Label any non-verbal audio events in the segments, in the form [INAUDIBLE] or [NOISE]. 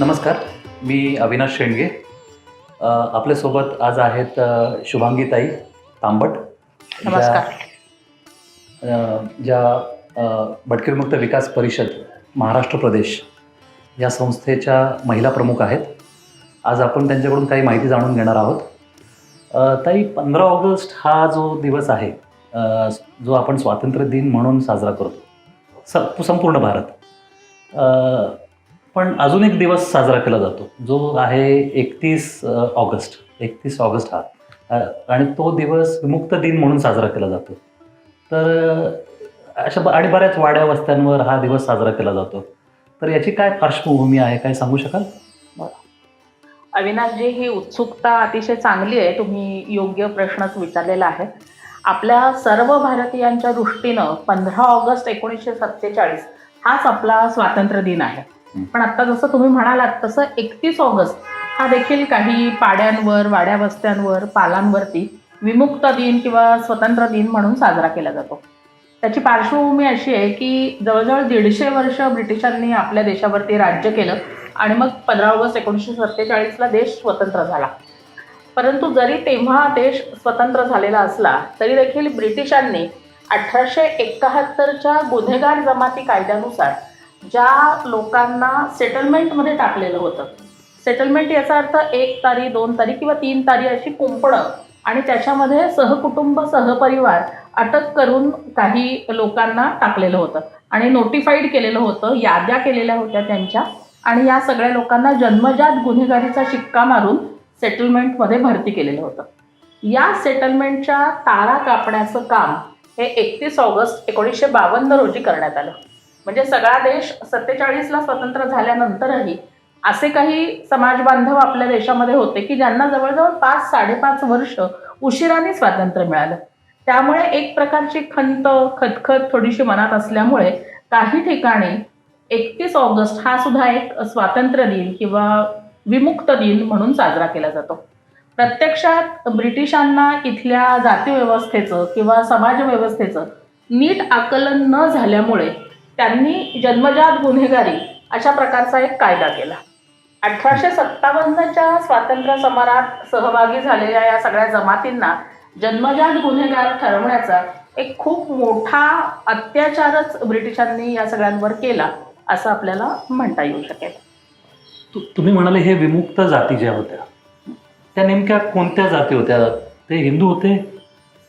नमस्कार मी अविनाश शेंडगे. आपल्यासोबत आज आहेत शुभांगीताई तांबट ज्या- नमस्कार. भटकेविमुक्त विकास परिषद महाराष्ट्र प्रदेश या संस्थेच्या महिला प्रमुख आहेत. आज आपण त्यांच्याकडून काही माहिती जाणून घेणार आहोत. ताई पंधरा ऑगस्ट हा जो दिवस आहे जो आपण स्वातंत्र्य दिन म्हणून साजरा करतो स संपूर्ण भारत. पण अजून एक दिवस साजरा केला जातो जो आहे एकतीस ऑगस्ट. एकतीस ऑगस्ट हा. आणि तो दिवस विमुक्त दिन म्हणून साजरा केला जातो. तर अशा ब- आणि बऱ्याच वाड्या वस्त्यांवर हा दिवस साजरा केला जातो. तर याची काय पार्श्वभूमी आहे काय सांगू शकाल? अविनाशजी ही उत्सुकता अतिशय चांगली आहे. तुम्ही योग्य प्रश्नच विचारलेला आहे. आपल्या सर्व भारतीयांच्या दृष्टीनं पंधरा ऑगस्ट एकोणीसशे सत्तेचाळीस हाच आपला स्वातंत्र्य दिन आहे. पण आता जसं तुम्ही म्हणालात तसं एकतीस ऑगस्ट हा देखील काही पाड्यांवर वाड्या वस्त्यांवर पालांवरती विमुक्त दिन किंवा स्वतंत्र दिन म्हणून साजरा केला जातो. त्याची पार्श्वभूमी अशी आहे की जवळजवळ दीडशे वर्ष ब्रिटिशांनी आपल्या देशावरती राज्य केलं आणि मग पंधरा ऑगस्ट एकोणीसशे सत्तेचाळीसला देश स्वतंत्र झाला. परंतु जरी तेव्हा देश स्वतंत्र झालेला असला तरी देखील ब्रिटिशांनी अठराशे एकाहत्तरच्या गुन्हेगार जमाती कायद्यानुसार ज्या लोकांना सेटलमेंटमध्ये टाकलेलं होतं. सेटलमेंट याचा अर्थ एक तारी दोन तारी किंवा तीन तारी अशी कुंपणं आणि त्याच्यामध्ये सहकुटुंब सहपरिवार अटक करून काही लोकांना टाकलेलं होतं. आणि नोटिफाईड केलेलं होतं याद्या केलेल्या होत्या त्यांच्या आणि या सगळ्या लोकांना जन्मजात गुन्हेगारीचा शिक्का मारून सेटलमेंटमध्ये भरती केलेलं होतं. या सेटलमेंटच्या तारा कापण्याचं काम हे एकतीस ऑगस्ट एकोणीसशे बावन्न रोजी करण्यात आलं. म्हणजे सगळा देश सत्तेचाळीसला स्वतंत्र झाल्यानंतरही असे काही समाज बांधव आपल्या देशामध्ये होते की ज्यांना जवळजवळ पाच साडेपाच वर्ष उशिराने स्वातंत्र्य मिळालं. त्यामुळे एक प्रकारची खंत खतखत थोडीशी मनात असल्यामुळे काही ठिकाणी एकतीस ऑगस्ट हा सुद्धा एक स्वातंत्र्य दिन किंवा विमुक्त दिन म्हणून साजरा केला जातो. प्रत्यक्षात ब्रिटिशांना इथल्या जातीव्यवस्थेचं किंवा समाजव्यवस्थेचं नीट आकलन न झाल्यामुळे त्यांनी जन्मजात गुन्हेगारी अशा प्रकारचा एक कायदा केला. अठराशे सत्तावन्नच्या स्वातंत्र्य समरात सहभागी झालेल्या या सगळ्या जमातींना जन्मजात गुन्हेगार ठरवण्याचा एक खूप मोठा अत्याचारच ब्रिटिशांनी या सगळ्यांवर केला असं आपल्याला म्हणता येऊ शकेल. तुम्ही म्हणाले हे विमुक्त जाती ज्या होत्या त्या नेमक्या कोणत्या जाती होत्या? ते हिंदू होते?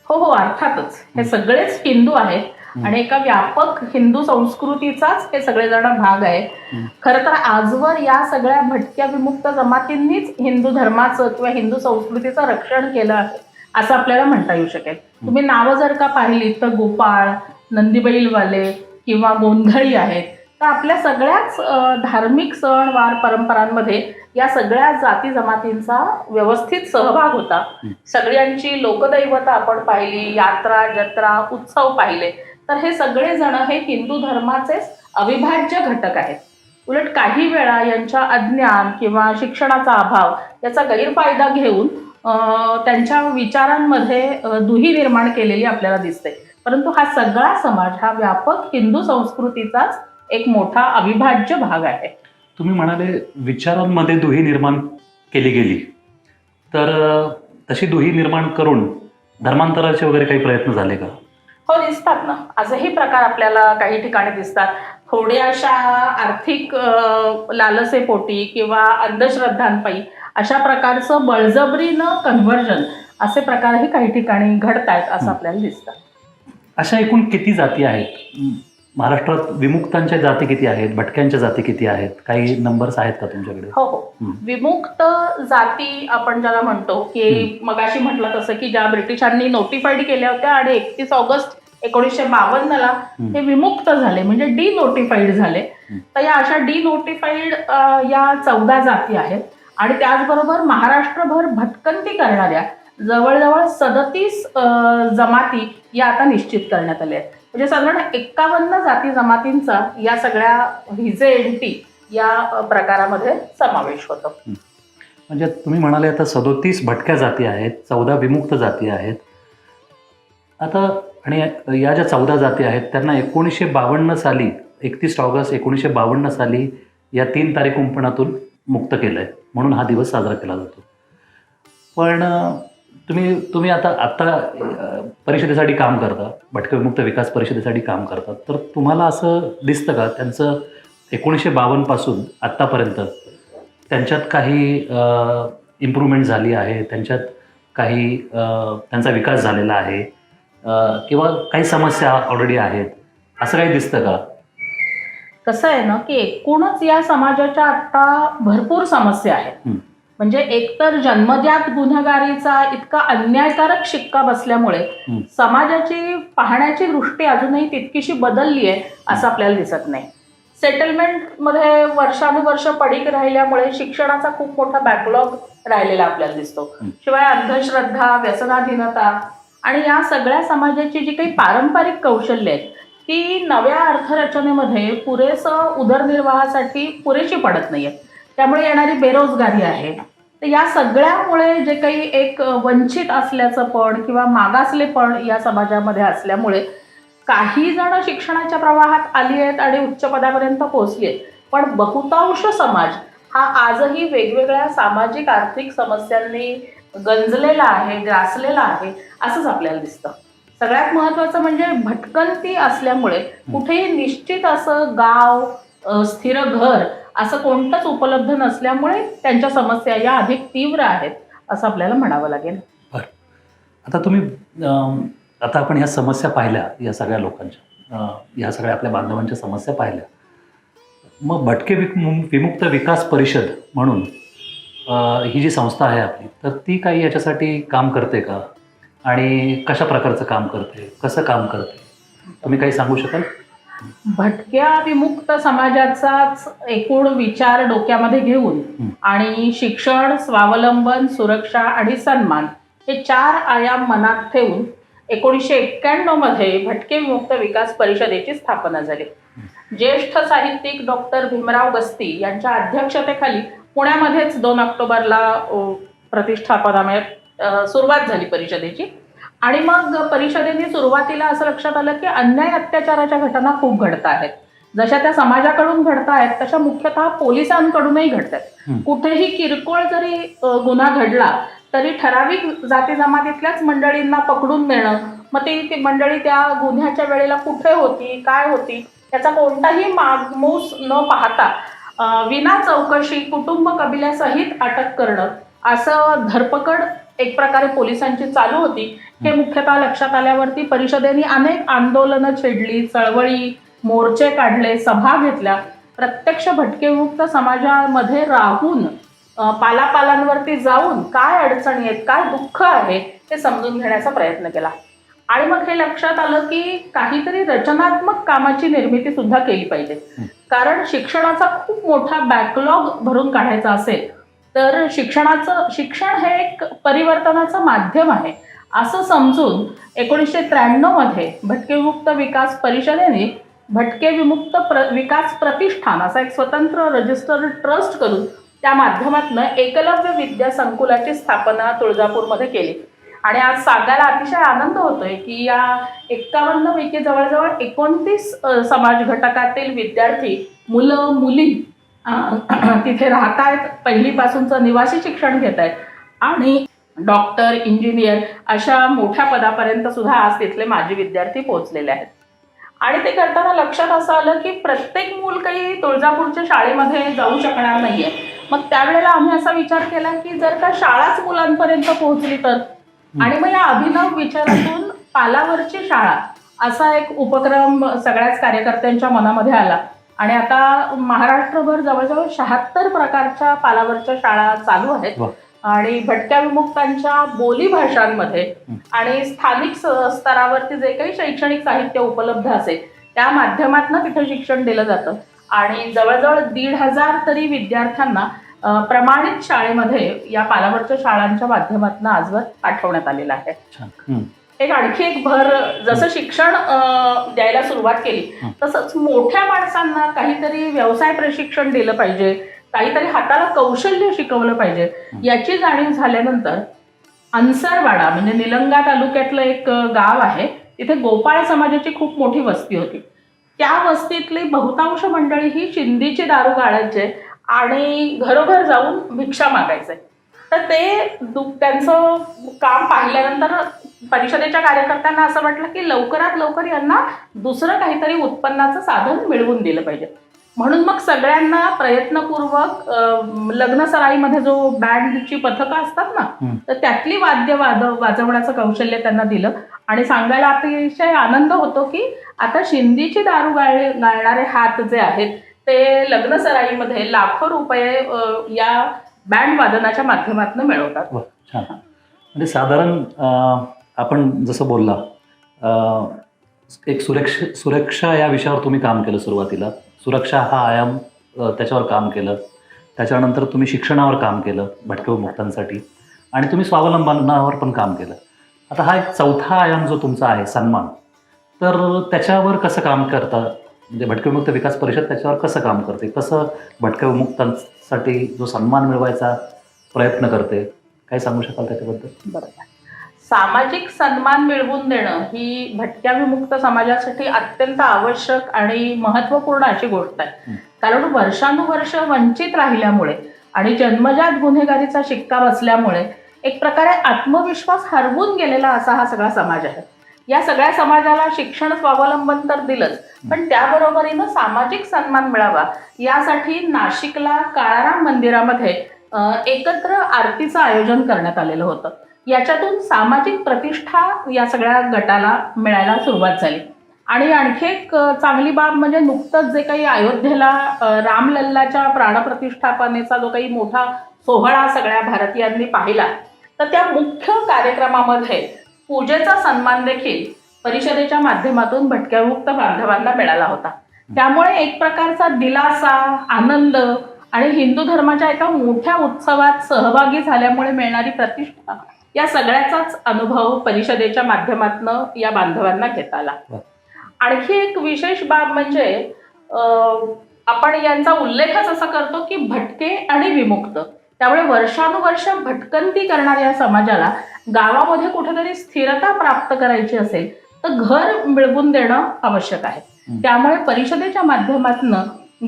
हो हो अर्थातच. हे. सगळेच हिंदू आहेत. आणि एका व्यापक हिंदू संस्कृतीचाच हे सगळेजण भाग आहे. खरं तर आजवर या सगळ्या भटक्या विमुक्त जमातींनीच हिंदू धर्माचं किंवा हिंदू संस्कृतीचं रक्षण केलं आहे असं आपल्याला म्हणता येऊ शकेल. तुम्ही नावं जर का पाहिली तर गोपाळ नंदीबैलवाले किंवा गोंधळी आहेत. तर आपल्या सगळ्याच धार्मिक सण वार परंपरांमध्ये या सगळ्या जाती जमातींचा व्यवस्थित सहभाग होता. सगळ्यांची लोकदैवता आपण पाहिली यात्रा जत्रा उत्सव पाहिले. तर हे सगळेजण हे हिंदू धर्माचेच अविभाज्य घटक आहेत. उलट काही वेळा यांच्या अज्ञान किंवा शिक्षणाचा अभाव याचा गैरफायदा घेऊन त्यांच्या विचारांमध्ये दुही निर्माण केलेली आपल्याला दिसते. परंतु हा सगळा समाज हा व्यापक हिंदू संस्कृतीचाच एक मोठा अविभाज्य भाग आहे. तुम्ही म्हणाले विचारांमध्ये दुही निर्माण केली गेली. तर तशी दुही निर्माण करून धर्मांतराचे वगैरे काही प्रयत्न झाले का? हो दिसतात ना. आजही प्रकार आपल्याला काही ठिकाणी दिसतात. थोड्याशा आर्थिक लालसेपोटी किंवा अंधश्रद्धांपायी अशा प्रकारचं बळजबरीनं कन्व्हर्जन असे प्रकारही काही ठिकाणी घडत आहेत असं. आपल्याला दिसतं. अशा एकूण किती जाती आहेत? महाराष्ट्रात विमुक्तांच्या जाती किती आहेत? भटक्यांच्या जाती किती आहेत? काही नंबर्स आहेत का तुमच्याकडे? हो हो. हं. विमुक्त जाती आपण ज्याला म्हणतो की मगाशी म्हटलं तसं की ज्या ब्रिटिशांनी नोटिफाईड केल्या होत्या आणि एकतीस ऑगस्ट एकोणीसशे बावन्नला हं. हे विमुक्त झाले म्हणजे डी नोटिफाईड झाले. तर या अशा डी नोटिफाईड या चौदा जाती आहेत. आणि त्याचबरोबर महाराष्ट्रभर भटकंती करणाऱ्या जवळजवळ सदतीस जमाती या आता निश्चित करण्यात आल्या आहेत. म्हणजे साधारण एक्कावन्न जाती जमातींचा या सगळ्या व्हिजे एंटी या अ, प्रकारामध्ये समावेश होतो. म्हणजे तुम्ही म्हणाले आता सदोतीस भटक्या जाती आहेत चौदा विमुक्त जाती आहेत. आता आणि या ज्या चौदा जाती आहेत त्यांना एकोणीसशे बावन्न साली एकतीस ऑगस्ट एकोणीसशे बावन्न साली या तीन तारीख कुंपणातून मुक्त केलं आहे म्हणून हा दिवस साजरा केला जातो. पण तुम्ही तुम्ही आता आत्ता परिषदेसाठी काम करता भटके विमुक्त विकास परिषदेसाठी काम करता तर तुम्हाला असं दिसतं का? त्यांचं एकोणीसशे बावन्नपासून आत्तापर्यंत त्यांच्यात काही इम्प्रूव्हमेंट झाली आहे त्यांच्यात काही त्यांचा विकास झालेला आहे किंवा काही समस्या ऑलरेडी आहेत असं काही दिसतं का कसं आहे ना की एकूणच या समाजाच्या आता भरपूर समस्या आहेत. म्हणजे एकतर जन्मजात गुन्हेगारीचा इतका अन्यायकारक शिक्का बसल्यामुळे. समाजाची पाहण्याची दृष्टी अजूनही तितकीशी बदलली आहे असं आपल्याला दिसत नाही सेटलमेंटमध्ये वर्षानुवर्ष पडीक राहिल्यामुळे शिक्षणाचा खूप मोठा बॅकलॉग राहिलेला आपल्याला दिसतो. शिवाय अंधश्रद्धा व्यसनाधीनता आणि या सगळ्या समाजाची जी काही पारंपरिक कौशल्य आहेत ती नव्या अर्थरचनेमध्ये पुरेसं उदरनिर्वाहासाठी पुरेशी पडत नाही आहेत त्यामुळे येणारी बेरोजगारी आहे. तर या सगळ्यामुळे जे काही एक वंचित असल्याचं पण किंवा मागासलेपण या समाजामध्ये असल्यामुळे काही जण शिक्षणाच्या प्रवाहात आली आहेत आणि उच्च पदापर्यंत पोहोचली आहेत. पण बहुतांश समाज हा आजही वेगवेगळ्या सामाजिक आर्थिक समस्यांनी गंजलेला आहे ग्रासलेला आहे असंच आपल्याला दिसतं. सगळ्यात महत्त्वाचं म्हणजे भटकंती असल्यामुळे कुठेही निश्चित असं गाव स्थिर घर असं कोणतंच उपलब्ध नसल्यामुळे त्यांच्या समस्या या अधिक तीव्र आहेत असं आपल्याला म्हणावं लागेल. आता तुम्ही आता आपण ह्या समस्या पाहिल्या या सगळ्या लोकांच्या ह्या सगळ्या आपल्या बांधवांच्या समस्या पाहिल्या. मग भटके विक विमुक्त विकास परिषद म्हणून ही जी संस्था आहे आपली तर ती काही याच्यासाठी काम करते का? आणि कशा प्रकारचं काम करते? कसं काम करते? तुम्ही काही सांगू शकाल? भटक्या विमुक्त समाजाचाच एकूण विचार डोक्यामध्ये घेऊन. आणि शिक्षण स्वावलंबन सुरक्षा आणि सन्मान हे चार आयाम मनात ठेवून एकोणीसशे एक्क्याण्णवमध्ये भटके विमुक्त विकास परिषदेची स्थापना झाली. ज्येष्ठ साहित्यिक डॉक्टर भीमराव गस्ती यांच्या अध्यक्षतेखाली पुण्यामध्येच दोन ऑक्टोबरला प्रतिष्ठापना सुरुवात झाली परिषदेची. आणि मग परिषदेने सुरुवातीला असं लक्षात आलं की अन्याय अत्याचाराच्या घटना खूप घडत आहेत. जशा त्या समाजाकडून घडत आहेत तशा मुख्यतः पोलिसांकडूनही घडत आहेत. कुठेही किरकोळ जरी गुन्हा घडला तरी ठराविक जाती जमातीतल्याच मंडळींना पकडून नेणं मग ती मंडळी त्या गुन्ह्याच्या वेळेला कुठे होती काय होती याचा कोणताही मागमूस न पाहता विना चौकशी कुटुंब कबिल्यासहित अटक करणं असं धरपकड एक प्रकारे पोलिसांची चालू होती. हे मुख्यतः लक्षात आल्यावरती परिषदेने अनेक आंदोलनं छेडली चळवळी मोर्चे काढले सभा घेतल्या. प्रत्यक्ष भटकेमुक्त समाजामध्ये राहून पालापालांवरती जाऊन काय अडचणी आहेत काय दुःख आहे ते समजून घेण्याचा प्रयत्न केला. आणि मग हे लक्षात आलं की काहीतरी रचनात्मक कामाची निर्मिती सुद्धा केली पाहिजे. कारण शिक्षणाचा खूप मोठा बॅकलॉग भरून काढायचा असेल तर शिक्षणाचं शिक्षण हे एक परिवर्तनाचं माध्यम आहे. असं समजून एकोणीसशे त्र्याण्णवमध्ये भटके विमुक्त विकास परिषदेने भटके विमुक्त प्र विकास प्रतिष्ठान असा एक स्वतंत्र रजिस्टर्ड ट्रस्ट करून त्या माध्यमातून एकलव्य विद्या संकुलाची स्थापना तुळजापूरमध्ये केली. आणि आज सांगायला अतिशय आनंद होतोय की या एक्कावन्न पैकी जवळजवळ एकोणतीस समाज घटकातील विद्यार्थी मुलं मुली [CLEARS THROAT] तिथे राहत आहेत पहिलीपासूनचं निवासी शिक्षण घेत आहेत आणि डॉक्टर इंजिनियर अशा मोठ्या पदापर्यंत सुद्धा आज तिथले माजी विद्यार्थी पोहोचलेले आहेत. आणि ते करताना लक्षात असं आलं की प्रत्येक मूल काही तुळजापूरच्या शाळेमध्ये जाऊ शकणार नाहीये. मग त्यावेळेला आम्ही असा विचार केला की जर का शाळाच मुलांपर्यंत पोहोचली तर? आणि मग या अभिनव विचारातून पालावरची शाळा असा एक उपक्रम सगळ्याच कार्यकर्त्यांच्या मनामध्ये आला आणि आता महाराष्ट्रभर जवळजवळ शहात्तर प्रकारच्या पालावरच्या शाळा चालू आहेत. आणि भटक्या विमुक्तांच्या बोली भाषांमध्ये. आणि स्थानिक स्तरावरती जे काही शैक्षणिक साहित्य उपलब्ध असेल त्या माध्यमातून तिथं शिक्षण दिलं जातं आणि जवळजवळ दीड हजार तरी विद्यार्थ्यांना प्रमाणित शाळेमध्ये या पालावरच्या शाळांच्या माध्यमातून आजवर पाठवण्यात आलेलं आहे. हं. एक आणखी एक भर जसं शिक्षण द्यायला सुरुवात केली. तसंच मोठ्या माणसांना काहीतरी व्यवसाय प्रशिक्षण दिलं पाहिजे काहीतरी हाताला कौशल्य शिकवलं पाहिजे याची जाणीव झाल्यानंतर अन्सरवाडा म्हणजे निलंगा तालुक्यातलं एक गाव आहे तिथे गोपाळ समाजाची खूप मोठी वस्ती होती. त्या वस्तीतली बहुतांश मंडळी ही चिंदीची दारू गाळायचे आणि घरोघर जाऊन भिक्षा मागायचे तर ते दु- त्यांचं काम पाहिल्यानंतर परिषदेच्या कार्यकर्त्यांना असं वाटलं की लवकरात लवकर यांना दुसरं काहीतरी उत्पन्नाचं साधन मिळवून दिलं पाहिजे. म्हणून मग सगळ्यांना प्रयत्नपूर्वक अं, लग्नसराईमध्ये जो बँडची पथकं असतात ना. तर त्यातली वाद्य वाद वाजवण्याचं कौशल्य त्यांना दिलं. आणि सांगायला अतिशय आनंद होतो की आता शिंदीची दारू गाळ गाळणारे हात जे आहेत ते लग्नसराईमध्ये लाखो रुपये या बँड वादनाच्या माध्यमातून मिळवतात. छान. म्हणजे साधारण आपण जसं बोलला एक सुरक्षा सुरक्षा या विषयावर तुम्ही काम केलं सुरुवातीला. सुरक्षा हा आयाम त्याच्यावर काम केलं. त्याच्यानंतर तुम्ही शिक्षणावर काम केलं भटके मुक्तांसाठी. आणि तुम्ही स्वावलंबनावर पण काम केलं. आता हा एक चौथा आयाम जो तुमचा आहे सन्मान तर त्याच्यावर कसं काम करता? म्हणजे भटके विमुक्त विकास परिषद त्याच्यावर कसं काम करते? कसं भटक्या विमुक्तांसाठी जो सन्मान मिळवायचा प्रयत्न करते? काय सांगू शकाल त्याच्याबद्दल? बरोबर सामाजिक सन्मान मिळवून देणं ही भटक्या विमुक्त समाजासाठी अत्यंत आवश्यक आणि महत्त्वपूर्ण अशी गोष्ट आहे. कारण वर्षानुवर्ष वंचित राहिल्यामुळे आणि जन्मजात गुन्हेगारीचा शिक्का बसल्यामुळे एक प्रकारे आत्मविश्वास हरवून गेलेला असा हा सगळा समाज आहे. या सगळ्या समाजाला शिक्षण स्वावलंबन तर दिलंच पण त्याबरोबरीनं सामाजिक सन्मान मिळावा यासाठी नाशिकला काळाराम मंदिरामध्ये एकत्र आरतीचं आयोजन करण्यात आलेलं होतं. याच्यातून सामाजिक प्रतिष्ठा या सगळ्या गटाला मिळायला सुरुवात झाली. आणि आणखी एक चांगली बाब म्हणजे नुकतंच जे काही अयोध्येला रामलल्लाच्या प्राणप्रतिष्ठापनेचा जो काही मोठा सोहळा सगळ्या भारतीयांनी पाहिला तर त्या मुख्य कार्यक्रमामध्ये पूजेचा सन्मान देखील परिषदेच्या माध्यमातून भटक्यामुक्त बांधवांना मिळाला होता. त्यामुळे एक प्रकारचा दिलासा आनंद आणि हिंदू धर्माच्या एका मोठ्या उत्सवात सहभागी झाल्यामुळे मिळणारी प्रतिष्ठा या सगळ्याचाच अनुभव परिषदेच्या माध्यमातून या बांधवांना घेता आला. आणखी एक विशेष बाब म्हणजे आपण यांचा उल्लेखच असा करतो की भटके आणि विमुक्त. त्यामुळे वर्षानुवर्ष भटकंती करणाऱ्या समाजाला गावामध्ये कुठेतरी स्थिरता प्राप्त करायची असेल तर घर मिळवून देणं आवश्यक आहे. त्यामुळे परिषदेच्या माध्यमातून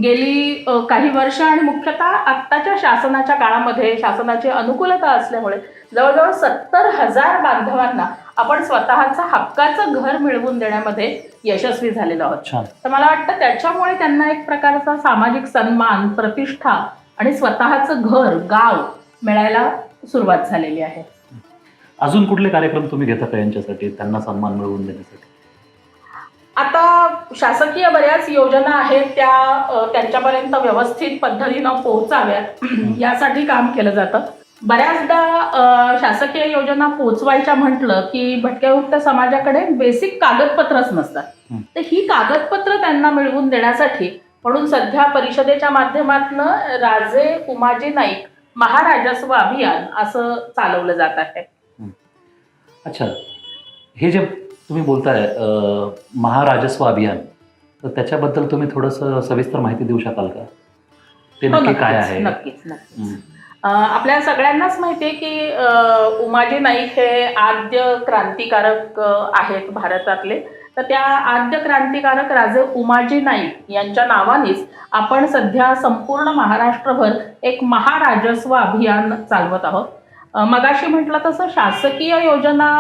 गेली काही वर्ष आणि मुख्यतः आत्ताच्या शासनाच्या काळामध्ये शासनाची अनुकूलता असल्यामुळे जवळजवळ सत्तर हजार बांधवांना आपण स्वतःचं हक्काचं घर मिळवून देण्यामध्ये यशस्वी झालेलो आहोत. तर मला वाटतं त्याच्यामुळे त्यांना एक प्रकारचा सामाजिक सन्मान प्रतिष्ठा आणि स्वतःचं घर गाव मिळायला सुरुवात झालेली आहे. अजून कुठले कार्यक्रम तुम्ही घेता का यांच्यासाठी त्यांना सन्मान मिळवून देण्यासाठी? आता शासकीय बऱ्याच योजना आहेत त्या त्यांच्यापर्यंत व्यवस्थित पद्धतीनं पोहोचाव्यात. यासाठी काम केलं जातं. बऱ्याचदा शासकीय योजना पोचवायच्या म्हटलं की भटक्यामुक्त समाजाकडे बेसिक कागदपत्रच नसतात. तर ही कागदपत्र त्यांना मिळवून देण्यासाठी म्हणून सध्या परिषदेच्या माध्यमातून राजे उमाजी नाईक महाराजस्व अभियान असं चालवलं जात आहे. अच्छा. हे जे तुम्ही बोलताय अं, महाराजस्व अभियान तर त्याच्याबद्दल तुम्ही थोडंसं सविस्तर माहिती देऊ शकाल का? ते हो, नक्की काय आहे? नक्कीच नक्कीच. हं. अ, आपल्या सगळ्यांनाच माहिती आहे की अ, उमाजी नाईक हे आद्य क्रांतिकारक अ, आहेत भारतातले. तर त्या आद्य क्रांतिकारक राजे उमाजी नाईक यांच्या नावानेच आपण सध्या संपूर्ण महाराष्ट्रभर एक महाराजस्व अभियान चालवत आहोत. मगाशी म्हटलं तसं शासकीय योजना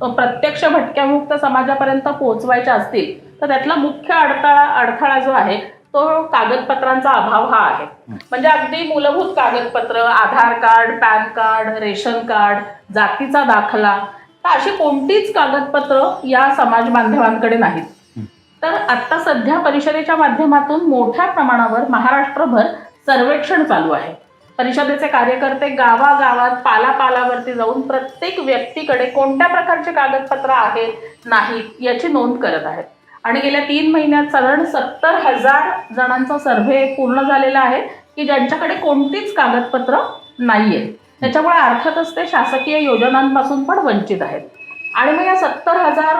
प्रत्यक्ष भटक्यामुक्त समाजापर्यंत पोहोचवायच्या असतील तर त्यातला मुख्य अडथळा अडथळा जो आहे तो कागदपत्रांचा अभाव हा आहे. म्हणजे अगदी मूलभूत कागदपत्र Aadhaar card PAN card ration card जातीचा दाखला तर अशी कोणतीच कागदपत्र या समाज बांधवांकडे नाहीत. तर आता सध्या परिषदेच्या माध्यमातून मोठ्या प्रमाणावर महाराष्ट्रभर सर्वेक्षण चालू आहे. परिषदेचे कार्यकर्ते गावागावात पालापालावरती जाऊन प्रत्येक व्यक्तीकडे कोणत्या प्रकारचे कागदपत्र आहेत नाहीत याची नोंद करत आहेत. आणि गेल्या तीन महिन्यात साधारण सत्तर हजार जणांचा सर्व्हे पूर्ण झालेला आहे की ज्यांच्याकडे कोणतीच कागदपत्र नाहीये त्याच्यामुळे अर्थातच ते शासकीय योजनांपासून पण वंचित आहेत. आणि मग या सत्तर हजार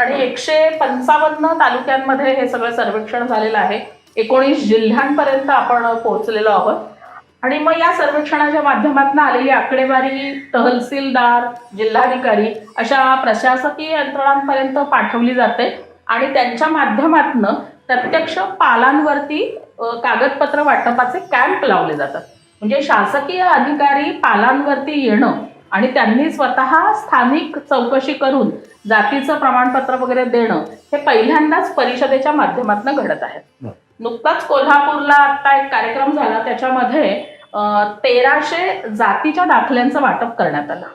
आणि एकशे पंचावन्न तालुक्यांमध्ये हे सगळं सर्वेक्षण झालेलं आहे. एकोणीस जिल्ह्यांपर्यंत आपण पोहोचलेलो आहोत. आणि मग या सर्वेक्षणाच्या माध्यमातून आलेली आकडेवारी तहसीलदार जिल्हाधिकारी अशा प्रशासकीय यंत्रणांपर्यंत पाठवली जाते. आणि त्यांच्या माध्यमातून प्रत्यक्ष पालांवरती कागदपत्र वाटपाचे कॅम्प लावले जातात. म्हणजे शासकीय अधिकारी पालांवरती येणं आणि त्यांनी स्वतः स्थानिक चौकशी करून जातीचं प्रमाणपत्र वगैरे देणं हे पहिल्यांदाच परिषदेच्या माध्यमातून घडत आहे. नुकताच कोल्हापूरला आता एक कार्यक्रम झाला त्याच्यामध्ये तेराशे जातीच्या दाखल्यांचं वाटप करण्यात आलं.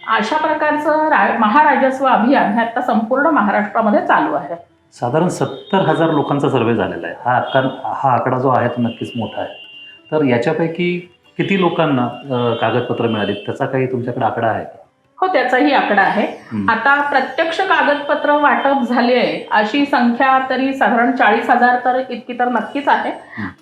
अशा प्रकारचं रा महाराजस्व अभियान हे आता संपूर्ण महाराष्ट्रामध्ये चालू आहे. साधारण सत्तर हजार लोकांचा सर्वे झालेला आहे. हा आकार हा आकडा जो आहे तो नक्कीच मोठा आहे. तर याच्यापैकी किती लोकांना अ, कागदपत्र मिळाली त्याचा काही तुमच्याकडे आकडा आहे का? हो त्याचाही आकडा आहे. आता प्रत्यक्ष कागदपत्र वाटप झाली आहे अशी संख्या तरी साधारण चाळीस हजार तर इतकी तर नक्कीच आहे.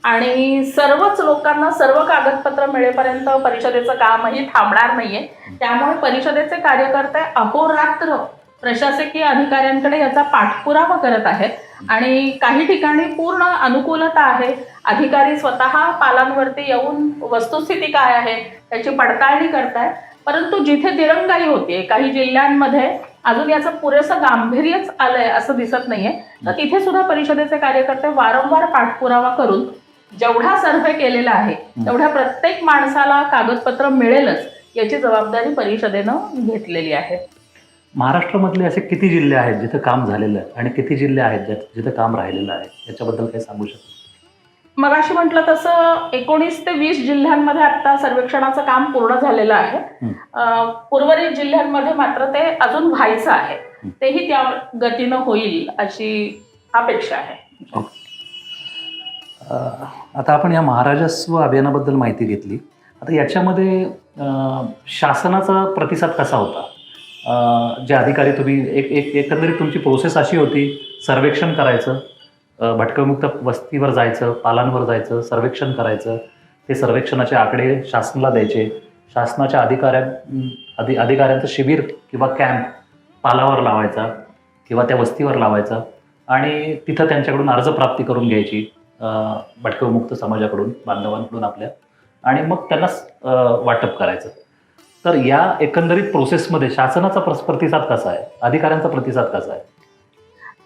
आणि सर्वच लोकांना सर्व कागदपत्र मिळेपर्यंत परिषदेचं कामही थांबणार नाहीये. त्यामुळे परिषदेचे कार्यकर्ते अहोरात्र प्रशासकीय अधिकाऱ्यांकडे याचा पाठपुरावा करत आहेत. आणि काही ठिकाणी पूर्ण अनुकूलता आहे. अधिकारी स्वतः पालांवरती येऊन वस्तुस्थिती काय आहे त्याची पडताळणी करतायत. परंतु जिथे दिरंगाई होतीये काही जिल्ह्यांमध्ये अजून याचं पुरेसं गांभीर्यच आलंय असं दिसत नाहीये. तर तिथे सुद्धा परिषदेचे कार्यकर्ते वारंवार पाठपुरावा करून जेवढा सर्व्हे केलेला आहे तेवढ्या प्रत्येक माणसाला कागदपत्र मिळेलच याची जबाबदारी परिषदेनं घेतलेली आहे. महाराष्ट्रामधले असे किती जिल्हे आहेत जिथे काम झालेलं आहे आणि किती जिल्हे आहेत जिथे काम राहिलेलं आहे? याच्याबद्दल काही सांगू शकतो? मग अशी म्हटलं तसं एकोणीस ते वीस जिल्ह्यांमध्ये आता सर्वेक्षणाचं काम पूर्ण झालेलं आहे. उर्वरित जिल्ह्यांमध्ये मात्र ते अजून व्हायचं आहे. तेही त्या गतीनं होईल अशी अपेक्षा आहे. आता आपण या महाराजस्व अभियानाबद्दल माहिती घेतली. आता याच्यामध्ये शासनाचा प्रतिसाद कसा होता? जे अधिकारी तुम्ही एक एक एकंदरीत तुमची प्रोसेस अशी होती सर्वेक्षण करायचं अ, भटकमुक्त वस्तीवर जायचं पालांवर जायचं सर्वेक्षण करायचं ते सर्वेक्षणाचे आकडे शासनाला द्यायचे. शासनाच्या अधिकाऱ्या अधि अधिकाऱ्यांचं शिबिर किंवा कॅम्प पालावर लावायचा किंवा त्या वस्तीवर लावायचा आणि तिथं त्यांच्याकडून अर्ज प्राप्ती करून घ्यायची भटकवमुक्त समाजाकडून बांधवांकडून आपल्या. आणि मग त्यांना वाटप करायचं. तर या एकंदरीत प्रोसेसमध्ये शासनाचा प्रतिसाद कसा आहे? अधिकाऱ्यांचा प्रतिसाद कसा आहे?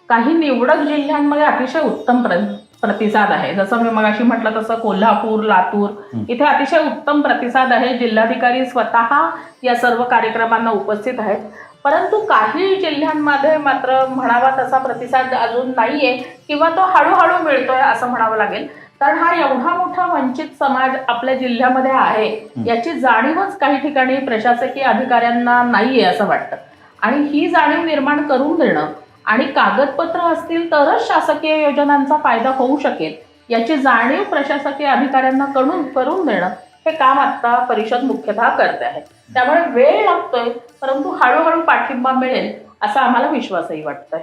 काही निवडक जिल्ह्यांमध्ये अतिशय उत्तम प्र प्रतिसाद आहे. जसं मी मगाशी म्हटलं तसं कोल्हापूर लातूर. इथे अतिशय उत्तम प्रतिसाद आहे. जिल्हाधिकारी स्वतः या सर्व कार्यक्रमांना उपस्थित आहेत. परंतु काही जिल्ह्यांमध्ये मात्र म्हणावा तसा प्रतिसाद अजून नाहीये किंवा तो हळूहळू मिळतोय असं म्हणावं लागेल. कारण हा एवढा मोठा वंचित समाज आपल्या जिल्ह्यामध्ये आहे. याची जाणीवच काही ठिकाणी प्रशासकीय अधिकाऱ्यांना नाहीये असं वाटतं. आणि ही जाणीव निर्माण करून देणं आणि कागदपत्र असतील तरच शासकीय योजनांचा फायदा होऊ शकेल. याची जाणीव प्रशासकीय अधिकाऱ्यांना करून करून देणं हे काम आता परिषद मुख्यतः करते आहे. त्यामुळे वेळ लागतोय परंतु हळूहळू पाठिंबा मिळेल असा आम्हाला विश्वासही वाटतोय.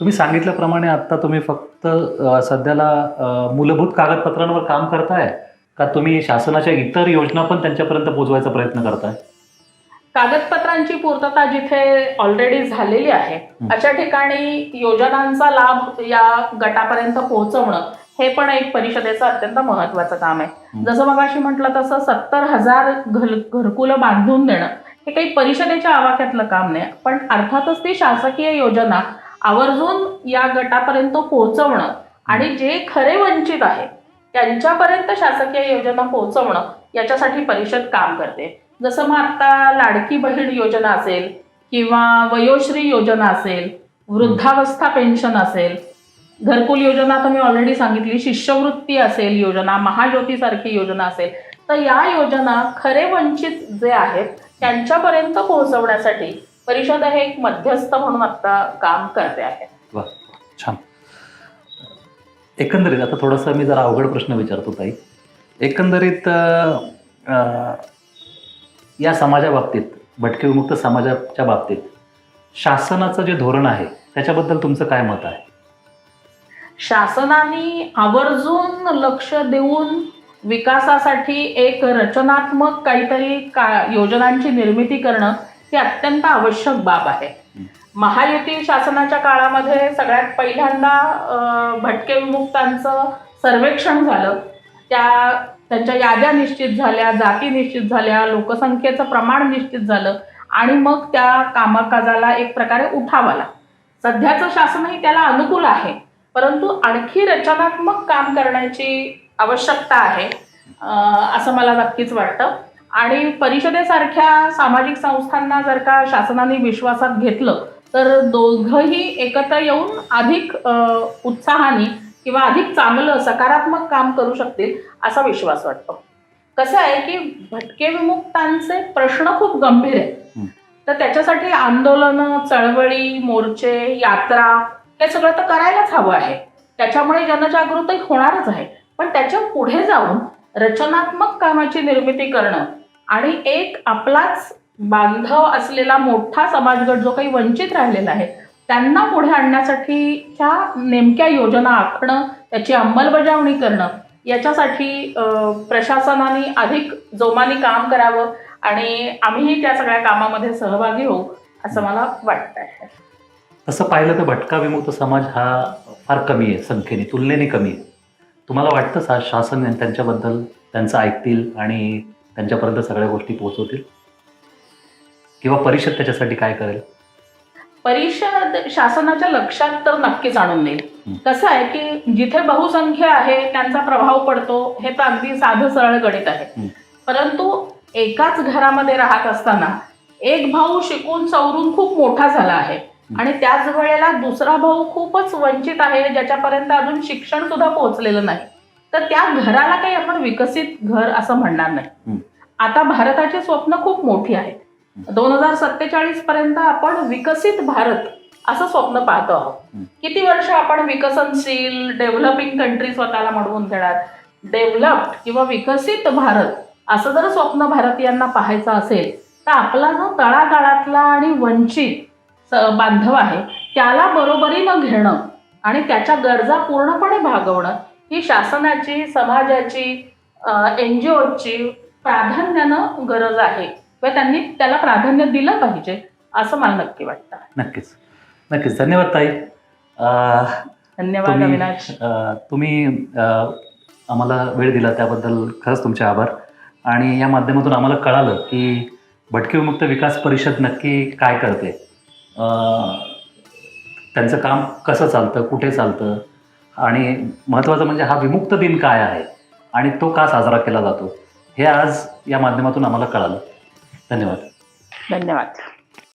तुम्ही सांगितल्याप्रमाणे आता तुम्ही फक्त सध्याला मूलभूत कागदपत्रांवर काम करताय का तुम्ही शासनाच्या इतर योजना पण त्यांच्यापर्यंत पोहोचवायचा प्रयत्न करताय? कागदपत्रांची पूर्तता जिथे ऑलरेडी झालेली आहे. अशा ठिकाणी योजनांचा लाभ या गटापर्यंत पोहोचवणं हे पण एक परिषदेचं अत्यंत महत्वाचं काम आहे. जसं मगाशी म्हटलं तसं सत्तर हजार घर घरकुलं बांधून देणं हे काही परिषदेच्या आवाक्यातलं काम नाही पण अर्थातच ती शासकीय योजना आवर्जून या गटापर्यंत पोहोचवणं आणि जे खरे वंचित आहे त्यांच्यापर्यंत शासकीय योजना पोहोचवणं याच्यासाठी परिषद काम करते जसं मग आत्ता लाडकी बहीण योजना असेल किंवा वयोश्री योजना असेल वृद्धावस्था पेन्शन असेल घरकुल योजना तर मी ऑलरेडी सांगितली शिष्यवृत्ती असेल योजना महाज्योतीसारखी योजना असेल तर या योजना खरे वंचित जे आहेत त्यांच्यापर्यंत पोहोचवण्यासाठी परिषद हे एक मध्यस्थ म्हणून आता काम करते आहे. छान. एकंदरीत आता थोडासा मी जरा अवघड प्रश्न विचारतो ताई. एकंदरीत या समाजाबाबतीत भटके विमुक्त समाजाच्या बाबतीत शासनाचं जे धोरण आहे त्याच्याबद्दल तुमचं काय मत आहे? शासनाने आवर्जून लक्ष देऊन विकासासाठी एक रचनात्मक काहीतरी का योजनांची निर्मिती करणं ही अत्यंत आवश्यक बाब आहे. महायुती शासनाच्या काळामध्ये सगळ्यात पहिल्यांदा भटके विमुक्तांचं सर्वेक्षण झालं. त्या त्यांच्या याद्या निश्चित झाल्या जाती निश्चित झाल्या लोकसंख्येचं प्रमाण निश्चित झालं आणि मग त्या कामकाजाला एक प्रकारे उठावाला सध्याचं शासनही त्याला अनुकूल आहे परंतु आणखी रचनात्मक काम करण्याची आवश्यकता आहे असं मला नक्कीच वाटतं. आणि परिषदेसारख्या सामाजिक संस्थांना जर का शासनाने विश्वासात घेतलं तर दोघंही एकत्र येऊन अधिक उत्साहाने किंवा अधिक चांगलं सकारात्मक काम करू शकतील. असा विश्वास वाटतो. कसं आहे की भटके विमुक्तांचे प्रश्न खूप गंभीर आहेत. तर त्याच्यासाठी आंदोलनं चळवळी मोर्चे यात्रा हे सगळं तर करायलाच हवं आहे. त्याच्यामुळे जनजागृती होणारच आहे. पण त्याच्या पुढे जाऊन रचनात्मक कामाची निर्मिती करणं आणि एक आपलाच बांधव असलेला मोठा समाजगट जो काही वंचित राहिलेला आहे त्यांना पुढे आणण्यासाठीच्या नेमक्या योजना आखणं त्याची अंमलबजावणी करणं याच्यासाठी प्रशासनाने अधिक जोमाने काम करावं आणि आम्हीही त्या सगळ्या कामामध्ये सहभागी होऊ असं मला वाटतं आहे तसं पाहिलं तर भटका विमुक्त समाज हा फार कमी आहे संख्येने तुलनेने कमी आहे. तुम्हाला वाटतं सा शासन त्यांच्याबद्दल त्यांचं ऐकतील आणि त्यांच्यापर्यंत सगळ्या गोष्टी पोहोचवतील? किंवा परिषद त्याच्यासाठी काय करेल? परिषद शासनाच्या लक्षात तर नक्कीच आणून देईल. कसं आहे की जिथे बहुसंख्य आहे त्यांचा प्रभाव पडतो हे तर अगदी साधं सरळ गणित आहे. परंतु एकाच घरामध्ये राहत असताना एक भाऊ शिकून सवरून खूप मोठा झाला आहे. आणि त्याच वेळेला दुसरा भाऊ खूपच वंचित आहे ज्याच्यापर्यंत अजून शिक्षण सुद्धा पोहोचलेलं नाही. तर त्या घराला काही आपण विकसित घर असं म्हणणार नाही. आता भारताची स्वप्न खूप मोठी आहेत. दोन हजार सत्तेचाळीस पर्यंत आपण विकसित भारत असं स्वप्न पाहतो आहोत. किती वर्ष आपण विकसनशील डेव्हलपिंग कंट्री स्वतःला म्हणवून घेणार? डेव्हलप्ड किंवा विकसित भारत असं जर स्वप्न भारतीयांना पाहायचं असेल तर आपला जो तळागाळातला आणि वंचित बांधव आहे त्याला बरोबरीनं घेणं आणि त्याच्या गरजा पूर्णपणे भागवणं ही शासनाची समाजाची एन जी ओची प्राधान्यानं गरज आहे. किंवा त्यांनी त्याला प्राधान्य दिलं पाहिजे असं मला नक्की वाटतं. नक्कीच. नक्कीच. धन्यवाद ताई. धन्यवाद अविनाश. तुम्ही आम्हाला वेळ दिला त्याबद्दल खरंच तुमचे आभार. आणि या माध्यमातून आम्हाला कळालं की भटके विमुक्त विकास परिषद नक्की काय करते. त्यांचं काम कसं चालतं कुठे चालतं आणि महत्त्वाचं म्हणजे हा विमुक्त दिन काय आहे आणि तो का साजरा केला जातो हे आज या माध्यमातून आम्हाला कळालं. धन्यवाद. धन्यवाद.